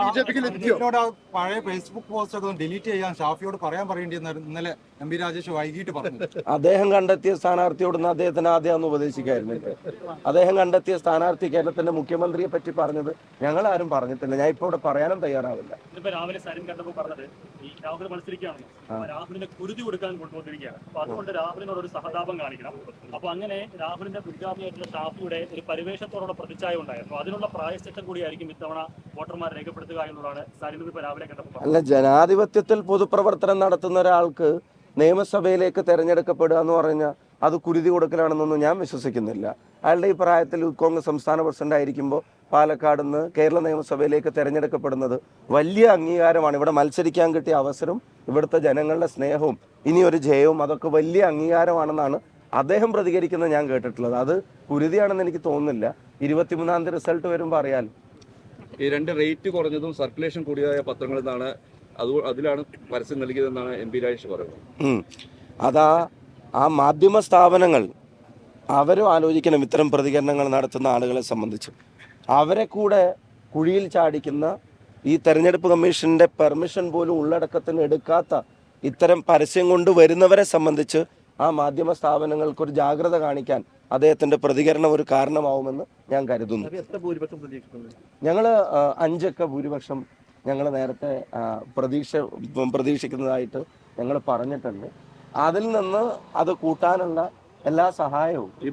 B ലഭിക്കും പഴയ Facebook post ഒക്കെ ഡിലീറ്റ് ചെയ്യാൻ ഷാഫിയോട് പറയാൻ പറയേണ്ടി ഇന്നലെ എം പി രാജേഷ് വൈകിട്ട് പറഞ്ഞു. അദ്ദേഹം കണ്ടെത്തിയ സ്ഥാനാർത്ഥിയോടൊന്ന് അദ്ദേഹത്തിന് ആദ്യം അന്ന് ഉപദേശിക്കായിരുന്നില്ല അദ്ദേഹം കണ്ടെത്തിയ സ്ഥാനാർത്ഥി കേരളത്തിന്റെ മുഖ്യമന്ത്രിയെ പറ്റി പറഞ്ഞത് ഞങ്ങൾ ആരും പറഞ്ഞിട്ടില്ല. ഞാൻ ഇപ്പൊ ഇവിടെ പറയാനും തയ്യാറാവില്ല. രാവിലെ സരിൻ കണ്ടപ്പോൾ പറഞ്ഞത് ഈ രാഹുൽ മത്സരിക്കുകയാണെന്ന് രാഹുലിനെ കുരുതി കൊടുക്കാൻ കൊണ്ടുവന്നിരിക്കുകയാണ്. അപ്പൊ അതുകൊണ്ട് രാഹുലിനോട് ഒരു സഹതാപം കാണിക്കണം. അപ്പൊ അങ്ങനെ രാഹുലിന്റെ മുൻഗാമിയായിട്ടുള്ള ഷാഫിയുടെ ഒരു പരിവേഷത്തോടുള്ള പ്രതിച്ഛായ ഉണ്ടായിരുന്നു. അതിനുള്ള പ്രായശ്ചിത്തം കൂടിയായിരിക്കും ഇത്തവണ വോട്ടർമാർ രേഖപ്പെടുത്തുക എന്നുള്ളതാണ് സരിൻ ഇപ്പൊ രാവിലെ കണ്ടപ്പോൾ പറഞ്ഞത്. അല്ല ജനാധിപത്യത്തിൽ പൊതുപ്രവർത്തനം നടത്തുന്ന ഒരാൾക്ക് നിയമസഭയിലേക്ക് തിരഞ്ഞെടുക്കപ്പെടുക എന്ന് പറഞ്ഞാൽ അത് കുരുതി കൊടുക്കലാണെന്നൊന്നും ഞാൻ വിശ്വസിക്കുന്നില്ല. അയാളുടെ ഈ പ്രായത്തിൽ കോൺഗ്രസ് സംസ്ഥാന പ്രസിഡന്റ് ആയിരിക്കുമ്പോൾ പാലക്കാട് നിന്ന് കേരള നിയമസഭയിലേക്ക് തെരഞ്ഞെടുക്കപ്പെടുന്നത് വലിയ അംഗീകാരമാണ്. ഇവിടെ മത്സരിക്കാൻ കിട്ടിയ അവസരം ഇവിടുത്തെ ജനങ്ങളുടെ സ്നേഹവും ഇനി ഒരു ജയവും അതൊക്കെ വലിയ അംഗീകാരമാണെന്നാണ് അദ്ദേഹം പ്രതികരിക്കുന്നത് ഞാൻ കേട്ടിട്ടുള്ളത്. അത് കുരുതിയാണെന്ന് എനിക്ക് തോന്നുന്നില്ല. ഇരുപത്തിമൂന്നാം തീയതി റിസൾട്ട് വരുമ്പോൾ അറിയാൽ ഈ രണ്ട് റേറ്റ് കുറഞ്ഞതും സർക്കുലേഷൻ കൂടിയതായ പത്രങ്ങളിൽ നിന്നാണ് അത് അതിലാണ് പരസ്യം നൽകിയതെന്നാണ് എം പി രാജേഷ് പറയുന്നത്. അതാ ആ മാധ്യമ സ്ഥാപനങ്ങൾ അവരും ആലോചിക്കണം ഇത്തരം പ്രതികരണങ്ങൾ നടത്തുന്ന ആളുകളെ സംബന്ധിച്ച്. അവരെ കൂടെ കുഴിയിൽ ചാടിക്കുന്ന ഈ തെരഞ്ഞെടുപ്പ് കമ്മീഷന്റെ പെർമിഷൻ പോലും ഉള്ളടക്കത്തിന് എടുക്കാത്ത ഇത്തരം പരസ്യം കൊണ്ട് വരുന്നവരെ സംബന്ധിച്ച് ആ മാധ്യമ സ്ഥാപനങ്ങൾക്ക് ഒരു ജാഗ്രത കാണിക്കാൻ അദ്ദേഹത്തിന്റെ പ്രതികരണം ഒരു കാരണമാവുമെന്ന് ഞാൻ കരുതുന്നു. ഞങ്ങൾ അഞ്ചൊക്കെ ഭൂരിപക്ഷം ഞങ്ങൾ നേരത്തെ പ്രതീക്ഷ പ്രതീക്ഷിക്കുന്നതായിട്ട് ഞങ്ങൾ പറഞ്ഞിട്ടുണ്ട്. അതിൽ നിന്ന് അത് കൂട്ടാനുള്ള എല്ലാ സഹായവും ഈ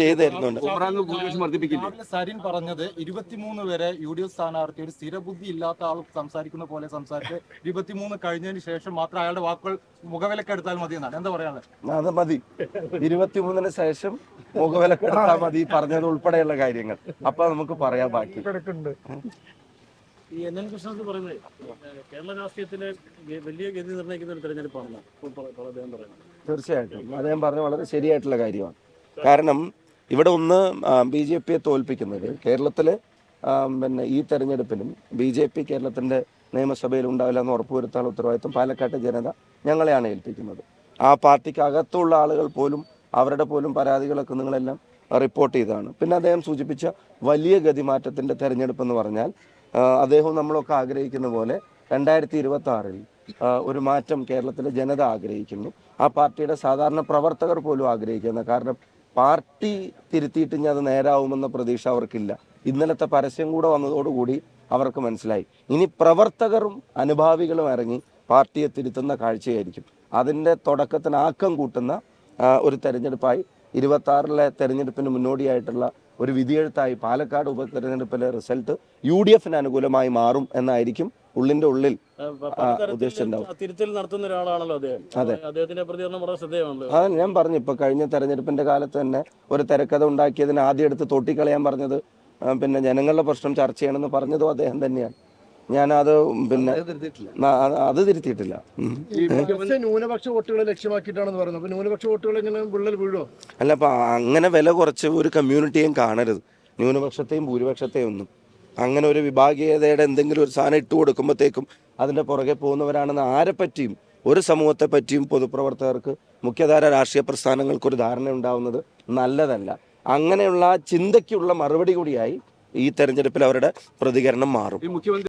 ചെയ്തു തരുന്നുണ്ട്. ബൂമറാങ് ഭൂരിപക്ഷം വർദ്ധിപ്പിക്കില്ലേ സരിൻ പറഞ്ഞത് ഇരുപത്തിമൂന്ന് വരെ യു ഡി എഫ് സ്ഥാനാർത്ഥി ഒരു സ്ഥിരബുദ്ധി ഇല്ലാത്ത ആൾ സംസാരിക്കുന്ന പോലെ സംസാരിച്ച് ഇരുപത്തിമൂന്ന് കഴിഞ്ഞതിന് ശേഷം മാത്രം അയാളുടെ വാക്കുകൾ മുഖവിലക്കെടുത്താൽ മതി എന്നാണ്. എന്താ പറയാനുള്ളത്? അത് മതി. ഇരുപത്തിമൂന്നിന് ശേഷം മുഖവിലക്കെടുത്താൽ മതി പറഞ്ഞത് ഉൾപ്പെടെയുള്ള കാര്യങ്ങൾ. അപ്പൊ നമുക്ക് പറയാം ബാക്കി. ഈ എൻ എൻ കൃഷ്ണൻ പറയുന്നത് കേരള രാഷ്ട്രീയത്തിലെ വലിയ ഗതി നിർണയിക്കുന്ന ഒരു പറയുന്നത് തീർച്ചയായിട്ടും. അദ്ദേഹം പറഞ്ഞ വളരെ ശരിയായിട്ടുള്ള കാര്യമാണ്. കാരണം ഇവിടെ ഒന്ന് ബി ജെ പിയെ തോൽപ്പിക്കുന്നത് കേരളത്തിലെ പിന്നെ ഈ തെരഞ്ഞെടുപ്പിലും ബി ജെ പി കേരളത്തിന്റെ നിയമസഭയിൽ ഉണ്ടാവില്ല എന്ന് ഉറപ്പുവരുത്താനുള്ള ഉത്തരവാദിത്വം പാലക്കാട്ടെ ജനത ഞങ്ങളെയാണ് ഏൽപ്പിക്കുന്നത്. ആ പാർട്ടിക്ക് അകത്തുള്ള ആളുകൾ പോലും അവരുടെ പോലും പരാതികളൊക്കെ നിങ്ങളെല്ലാം റിപ്പോർട്ട് ചെയ്തതാണ്. പിന്നെ അദ്ദേഹം സൂചിപ്പിച്ച വലിയ ഗതിമാറ്റത്തിന്റെ തെരഞ്ഞെടുപ്പ് എന്ന് പറഞ്ഞാൽ അദ്ദേഹവും നമ്മളൊക്കെ ആഗ്രഹിക്കുന്ന പോലെ രണ്ടായിരത്തി ഇരുപത്തി ആറിൽ ഒരു മാറ്റം കേരളത്തിലെ ജനത ആഗ്രഹിക്കുന്നു. ആ പാർട്ടിയുടെ സാധാരണ പ്രവർത്തകർ പോലും ആഗ്രഹിക്കുന്നു കാരണം പാർട്ടി തിരുത്തിയിട്ട് ഇനി അത് നേരാവുമെന്ന പ്രതീക്ഷ അവർക്കില്ല. ഇന്നലത്തെ പരസ്യം കൂടെ വന്നതോടുകൂടി അവർക്ക് മനസ്സിലായി. ഇനി പ്രവർത്തകരും അനുഭാവികളും ഇറങ്ങി പാർട്ടിയെ തിരുത്തുന്ന കാഴ്ചയായിരിക്കും. അതിന്റെ തുടക്കത്തിന് ആക്കം കൂട്ടുന്ന ഒരു തെരഞ്ഞെടുപ്പായി ഇരുപത്തി ആറിലെ തെരഞ്ഞെടുപ്പിന് മുന്നോടിയായിട്ടുള്ള ഒരു വിധിയെഴുത്തായി പാലക്കാട് ഉപതെരഞ്ഞെടുപ്പിലെ റിസൾട്ട് യു ഡി എഫിന് അനുകൂലമായി മാറും എന്നായിരിക്കും ഉള്ളിന്റെ ഉള്ളിൽ ഉദ്ദേശിച്ചിട്ടുണ്ടാവും. തിരുത്തൽ നടത്തുന്ന ഒരാളാണല്ലോ അദ്ദേഹം അതെ. അദ്ദേഹത്തിന്റെ പ്രതികരണം വളരെ ശ്രദ്ധേയമാണല്ലോ അത് ഞാൻ പറഞ്ഞു ഇപ്പൊ കഴിഞ്ഞ തെരഞ്ഞെടുപ്പിന്റെ കാലത്ത് തന്നെ ഒരു തിരക്കഥ ഉണ്ടാക്കിയതിന് ആദ്യം എടുത്ത് തൊട്ടിക്കളയാൻ പറഞ്ഞത് പിന്നെ ജനങ്ങളുടെ പ്രശ്നം ചർച്ച ചെയ്യണമെന്ന് പറഞ്ഞതും അദ്ദേഹം തന്നെയാണ് ഞാനത് പിന്നെ അത് തിരുത്തിയിട്ടില്ല. ന്യൂനപക്ഷ വോട്ടുകളെ ലക്ഷ്യമാക്കിയിട്ടാണെന്ന് പറയുന്നത്. അപ്പൊ ന്യൂനപക്ഷ വോട്ടുകൾ എങ്ങനെ വിള്ളൽ വീഴോ അല്ല അപ്പൊ അങ്ങനെ വില കുറച്ച് ഒരു കമ്മ്യൂണിറ്റിയും കാണരുത്. ന്യൂനപക്ഷത്തെയും ഭൂരിപക്ഷത്തെയും ഒന്നും. അങ്ങനെ ഒരു വിഭാഗീയതയുടെ എന്തെങ്കിലും ഒരു സാധനം ഇട്ട് കൊടുക്കുമ്പോഴത്തേക്കും അതിന്റെ പുറകെ പോകുന്നവരാണെന്ന് ആരെ പറ്റിയും ഒരു സമൂഹത്തെ പറ്റിയും പൊതുപ്രവർത്തകർക്ക് മുഖ്യധാര രാഷ്ട്രീയ പ്രസ്ഥാനങ്ങൾക്ക് ഒരു ധാരണ ഉണ്ടാവുന്നത് നല്ലതല്ല. അങ്ങനെയുള്ള ചിന്തയ്ക്കുള്ള മറുപടി കൂടിയായി ഈ തെരഞ്ഞെടുപ്പിൽ അവരുടെ പ്രതികരണം മാറും.